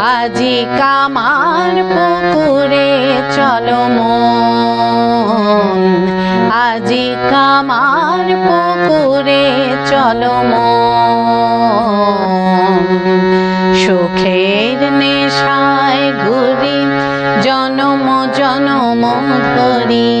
আজি কামার পুকুরে চলো মন। আজি কামার পুকুরে চলো মন। সুখের নেশায় ঘুরি, জনম জনম ধরি।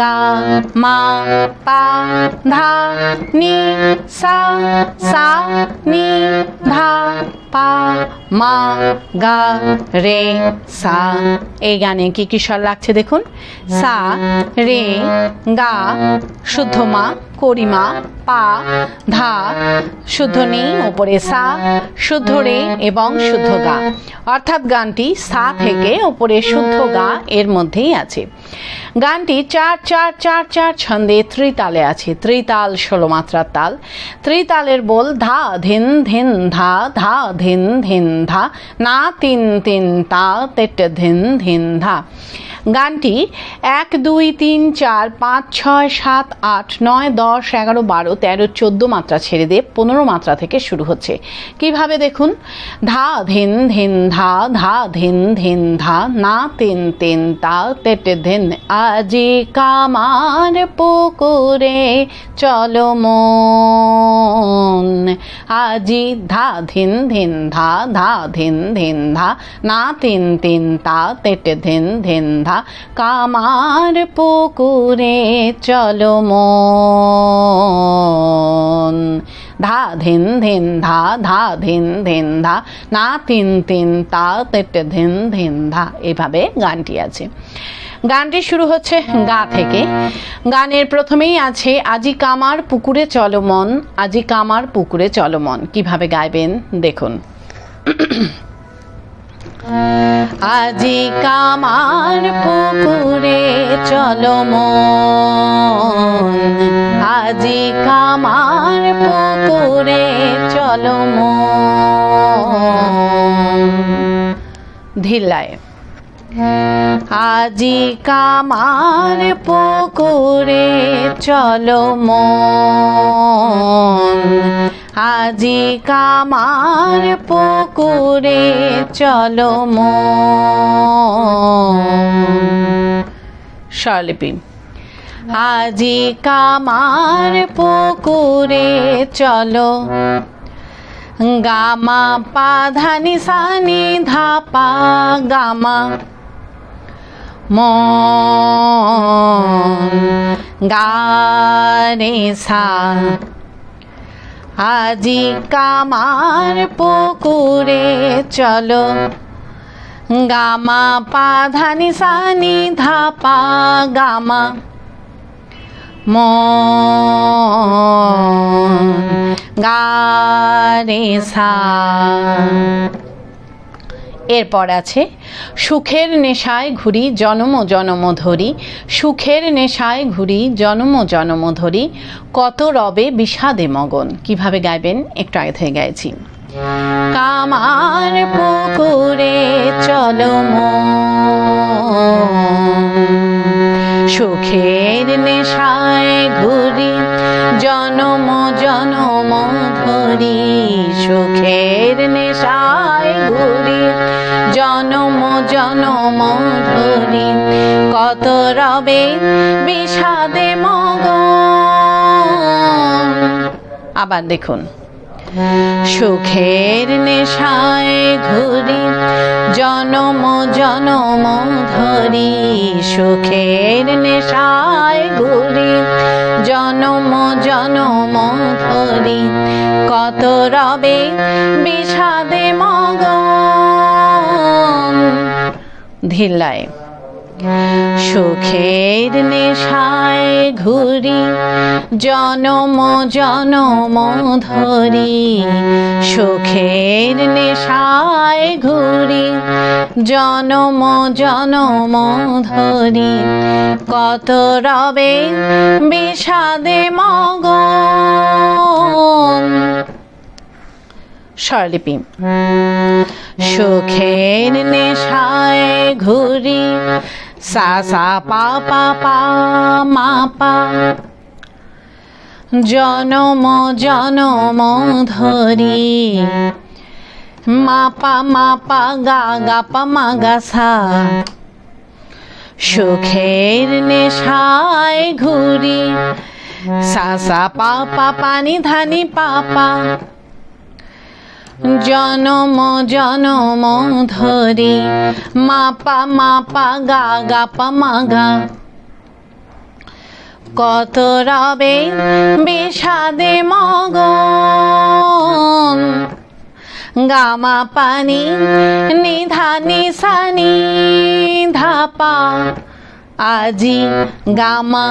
গা, মা, পা, ধা নি সা সা নি ধা, পা, মা, গা, রে, সা। এই গানে কি কি স্বর লাগছে দেখুন? সা, রে, গা, শুদ্ধ মা করিমা পা ধা শুদ্ধ নি ওপরে সা শুদ্ধ রে এবং শুদ্ধ গা। অর্থাৎ গানটি সা থেকে ওপরে শুদ্ধ গা এর মধ্যেই আছে। গানটি চার চার চার চার ছন্দে ত্রিতালে আছে। ত্রিতাল ষোলো মাত্রার তাল। ত্রিতালের বল ধা ধিন ধিন ধা ধা ধিন ধিন ধা না তিন তিন তা তেট ধিন ধিন ধা। গানটি এক, দুই, তিন, চার, পাঁচ, ছয়, সাত, আট, নয়, দশ, এগারো, বারো, তেরো, চোদ্দ মাত্রা ছেড়ে দিয়ে পনেরো মাত্রা থেকে শুরু হচ্ছে। কীভাবে দেখুন? ধা, ধিন ধিন, ধা ধা, ধিন ধিন, ধা, না, তেন তেন, তা, তেটে, ধিন, আজি কামার পুকুরে চলো মন। আজি ধা, ধিন ধিন, ধা ধা, ধিন ধিন, ধা, না, তিন তিন, তা, তেটে, ধিন ধিন, ধা কামার পুকুরে চলো মন। ধা ধিন ধিন ধা ধা ধিন ধিন ধা, না তিন তিন তা তেটে ধিন ধিন ধা, এভাবে গানটি আছে। গানটি শুরু হচ্ছে গা থেকে। গানের প্রথমেই আছে, আজি কামার পুকুরে চলো মন, আজি কামার পুকুরে চলো মন। কীভাবে গাইবেন? দেখুন। আজি কামার পুকুরে চলো মন। আজি কামার পুকুরে চলো মন। ধিলায় আজি কামার পুকুরে চলো মন। আজি কামার পুকুরে চলো মন। স্বরলিপি। আজি কামার পুকুরে চলো। গামা পা ধানি সানি ধাপা গামা গারে সা। আজি কামার পুকুরে চলো। গামা পা ধানি সানি ধাপা গামা। মন গারে সা। এরপর আছে, সুখের নেশায় ঘুরি জনম জনম ধরি, সুখের নেশায় ঘুরি জনম জনম ধরি, কত রবে বিষাদে মগন। কীভাবে গাইবেন? একটু আগে থেকে গাইছি। কামার পুকুরে চলম সুখের নেশায় ঘুরি জনম জনম ধরি সুখের নেশায় ঘুরি জনম জনম ধরি কত রবে বিষাদে মগন। আবার দেখুন, সুখের নেশায় ঘুরি জনম জনম ধরি সুখের নেশায় ঘুরি জনম জনম ধরি। কত রবে বিষাদে মগন। ধিল্লায়। সুখের নেশায় ঘুরি, জনম জনম ধরি। সুখের নেশায় ঘুরি, জনম জনম ধরি। কত রবে বিষাদে মগন। স্বরলিপি। সুখের নেশায় ঘুরি সা সা পা পা পা মা পা জনম জনম ধরি মাপা মাপা গা গা পা মা গা সা সুখের নেশায় ঘুরি সা সা পা পা পানি ধানি পাপা জনম জনম ধরি। মাপা মাপা, গা গা, পা, মা, গা। কত রবে বিষাদে মগন। গামা পানি নিধানি সানি ধাপা আজি গামা,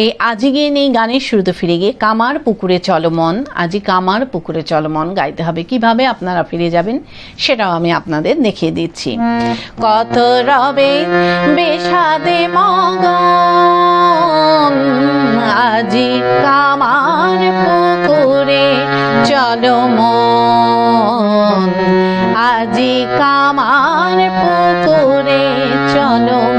এই আজি গিয়ে নেই গানের শুরুতে ফিরে গিয়ে। কামার পুকুরে চলমন আজি কামার পুকুরে চলমন গাইতে হবে। কীভাবে আপনারা ফিরে যাবেন সেটাও আমি আপনাদের দেখিয়ে দিচ্ছি। কত রবে বেশাদে মগন আজি কামার পুকুরে চলমন আজি কামার পুকুরে চলমন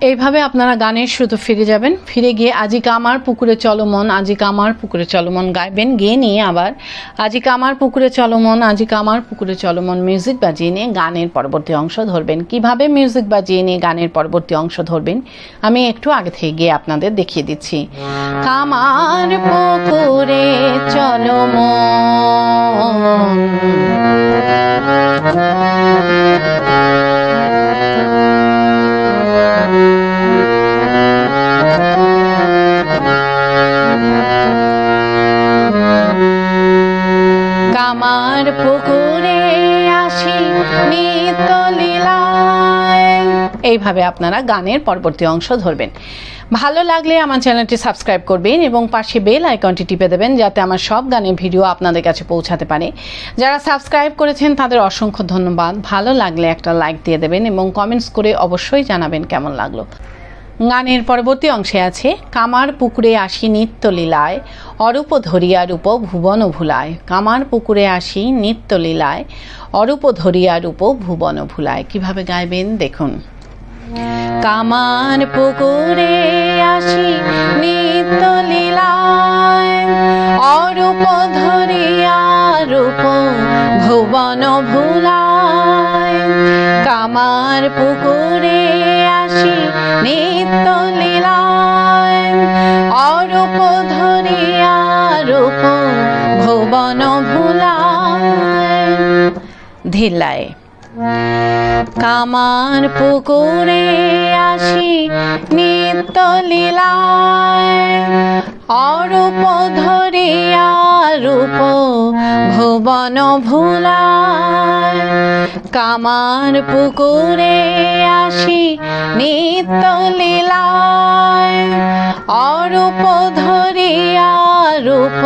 এইভাবে আপনারা গানের শুধু ফিরে যাবেন। ফিরে গিয়ে আজি কামার পুকুরে চলমন আজি কামার পুকুরে চলমন গাইবেন, গিয়ে নিয়ে আবার আজি কামার পুকুরে চলমন আজি কামার পুকুরে চলমন মিউজিক বাজিয়ে নিয়ে গানের পরবর্তী অংশ ধরবেন। কীভাবে মিউজিক বাজিয়ে নিয়ে গানের পরবর্তী অংশ ধরবেন, আমি একটু আগে থেকে গিয়ে আপনাদের দেখিয়ে দিচ্ছি। কামার পুকুরে চলমন কামার পুকুরে আসি নিত লীলায় এইভাবে আপনারা গানের পরবর্তী অংশ ধরবেন। ভালো লাগলে আমার চ্যানেলটি সাবস্ক্রাইব করবেন এবং পাশে বেল আইকনটি টিপে দেবেন যাতে আমার সব গানের ভিডিও আপনাদের কাছে পৌঁছাতে পারে। যারা সাবস্ক্রাইব করেছেন তাদের অসংখ্য ধন্যবাদ। ভালো লাগলে একটা লাইক দিয়ে দেবেন এবং কমেন্টস করে অবশ্যই জানাবেন কেমন লাগল। গানের পরবর্তী অংশে আছে, কামার পুকুরে আসি নিত্য লীলায়, অরূপ ধরিয়া রূপ ভুবন ভুলায়। কামার পুকুরে আসি নিত্য লীলায়, অরূপ ধরিয়া রূপ ভুবন ভুলায়। কীভাবে গাইবেন? দেখুন। কামার পুকুরে আসি নিত্য লীলায়। অরূপ ধরিয়া রূপ ভুবন ভুলায়। কামার পুকুরে আসি নিত্য লীলায়। অরূপ ধরিয়া রূপ ভুবন ভুলায়। ধিলায় কামার পুকুরে আসি নিত্য লীলায়। অরূপ ধরিয়া, রূপ ভুবন ভুলায়। কামার পুকুরে আসি নিত্য লীলায়। অরূপ ধরিয়া, রূপ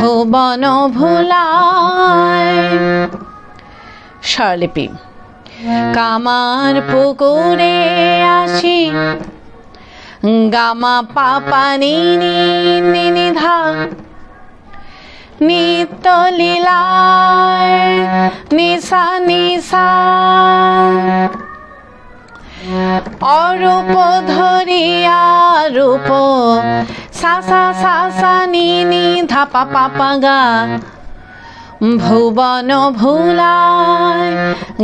ভুবন ভুলায়। স্বরলিপি। কামার পুকুরে আসি। গামা পাপা নিনি নিনি ধা নিত্য লীলায় নিশা নিশা। অরূপ ধরিয়া রূপ। সা সা সা সা নি নি গা। ভুবন ভুলায়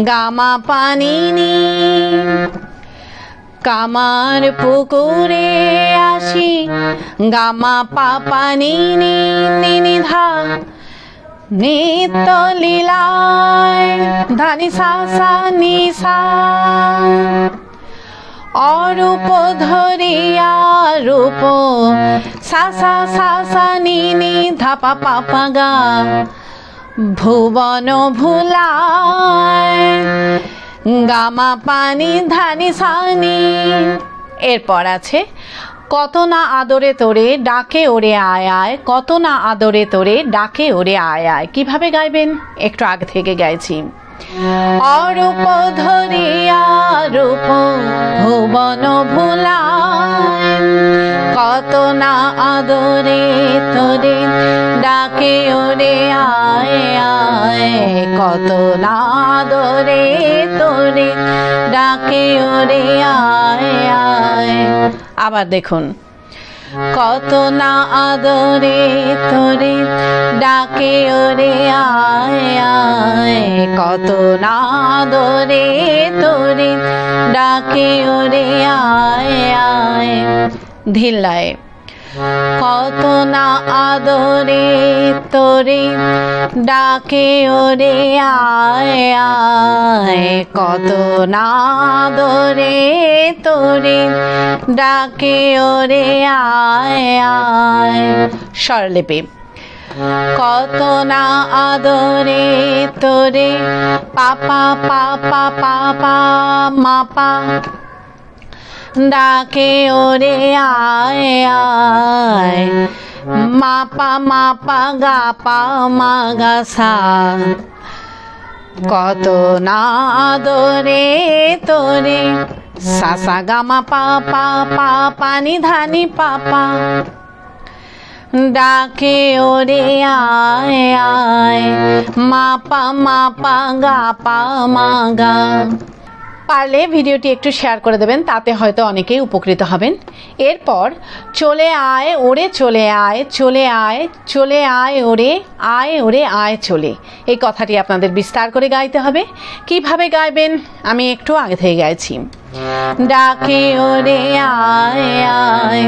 গামা পানিনি। কামার পুকুরে আসি, গামা পাপানি নিনি ধা নিত্য লীলায় ধানি সা সা নি সা অরূপ ধরিয়া রূপ সা সা সা সা নি নি ধাপা পাপা গা। ভুবন ভুলায়, গামা পানি, ধানি, সানি। এরপর আছে, কত না আদরে তোরে ডাকে ওরে আয় আয়, কত না আদরে তোরে ডাকে ওরে আয় আয়। কীভাবে গাইবেন? একটু আগে থেকে গাইছি। অরূপ ধরিয়া রূপ ভুবন ভুলায়। কত না আদরে তোরে ডাকে ওরে আয় আয়। কত না আদরে তোরে ডাকে ওরে আয় আয়। আবার দেখুন। কত না আদরে তোরে ডাকে ওরে, আয় কত না আদরে তোরে ডাকে ওরে, আয় আয়। ধিল্লায়, কত না আদরে তোরে ডাকে ওরে আয়। কত না আদরে তোরে ডাকে ওরে আয় আয়। স্বরলিপি। কত না আদরে তোরে পাপা পাপা পাপা, মাপা ডাকে ওরে আয় আয়। মাপা মাপা, গা, পা, মা, গা, সা। কত না দরে তোরে। সাসা গামা পা পা পা পানি ধানি পাপা। ডাকে ওরে, আয় আয়। মাপা মাপা, গা, পা, মা, গা। পারলে ভিডিওটি একটু শেয়ার করে দেবেন, তাতে হয়তো অনেকেই উপকৃত হবেন। এরপর, চলে আয় ওরে, চলে আয় চলে আয় চলে আয় ওরে আয় ওরে, আয় চলে। এই কথাটি আপনাদের বিস্তার করে গাইতে হবে। কীভাবে গাইবেন? আমি একটু আগে থেকে গাইছি। ডাকে ওরে, আয় আয়,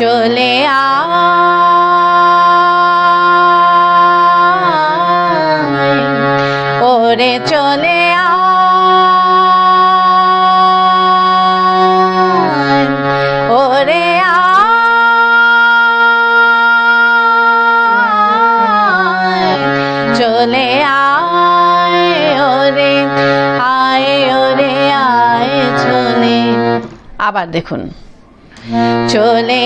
চলে আয়, ওরে, চলে চলে আবার দেখুন। চলে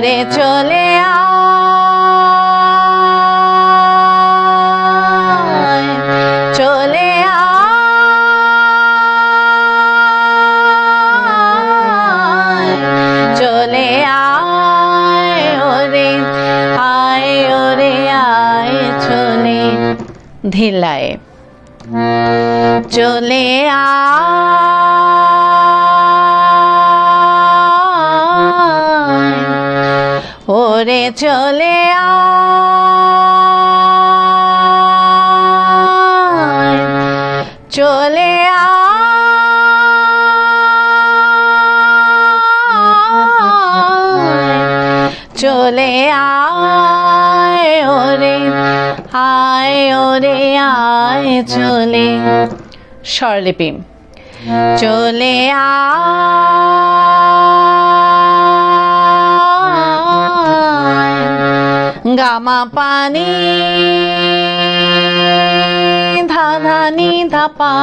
আরে চলে ধিলায় চলে আয় ওরে চলে আয় চলে আয় চলে আয় ওরে আয় ওরে আয় চলে। স্বরলিপি। চলে গামা পানি ধাধানি ধাপা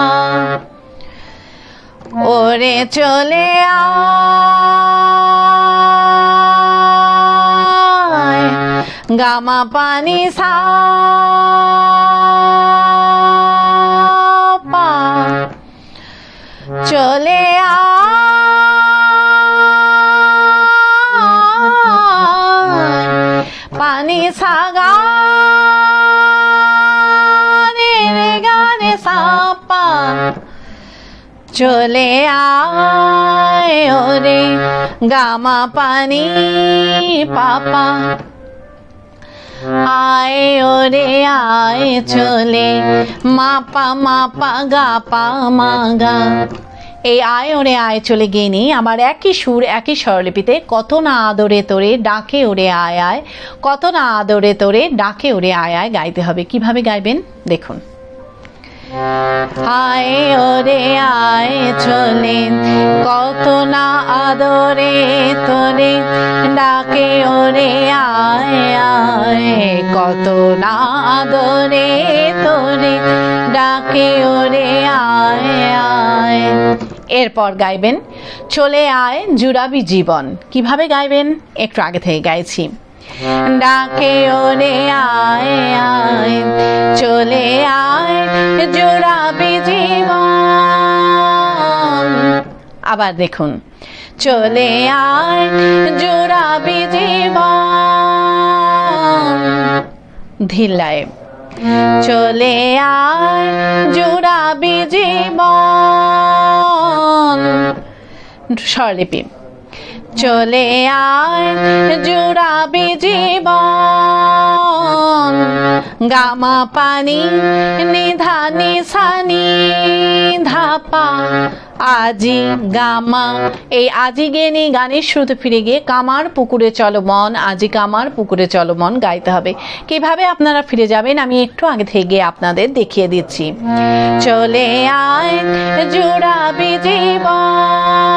ওরে চলে আয়। গামা পানি সা পা চলে আয় পানি সাগা রে রে গা রে সাপা চলে আয় ওরে গামা পানি পাপা আয় ওরে, আয় চলে। মাপা মাপা, গা, পা, মা, গা। এই আয় ওরে, আয় চলে গিয়ে নেই। আমার একই সুর, একই স্বরলিপিতে, কত না আদরে তোরে ডাকে ওরে, আয় আয়। কত না আদরে তোরে ডাকে ওরে, আয় আয়। গাইতে হবে। কীভাবে গাইবেন? দেখুন। আয় ওরে, আয় চলে। কত না আদরে তোরে ডাকে ওরে, আয় আয়। কত না আদরে তোরে ডাকে ওরে, আয় আয়। এরপর গাইবেন, চলে আয় জুড়াবি জীবন। কীভাবে গাইবেন? একটু আগে থেকে গাইছি। ডাকে ওরে আয় আয়, চলে আয়, জোড়াবি জীবন। আবার দেখুন, চলে আয়, জোড়াবি জীবন। ধিলায় চলে আয়, জোড়াবি জীবন। স্বরলিপি। চলে আয়, জোড়াবি জীবন। গামা পানি নিধানি সানি ধাপা আজি গামা, এই আজি গেনি গানের শুরুতে ফিরে গিয়ে কামার পুকুরে চলো মন, আজি কামার পুকুরে চলো মন গাইতে হবে। কীভাবে আপনারা ফিরে যাবেন আমি একটু আগে থেকে আপনাদের দেখিয়ে দিচ্ছি। চলে আয়, জোড়াবি জীবন।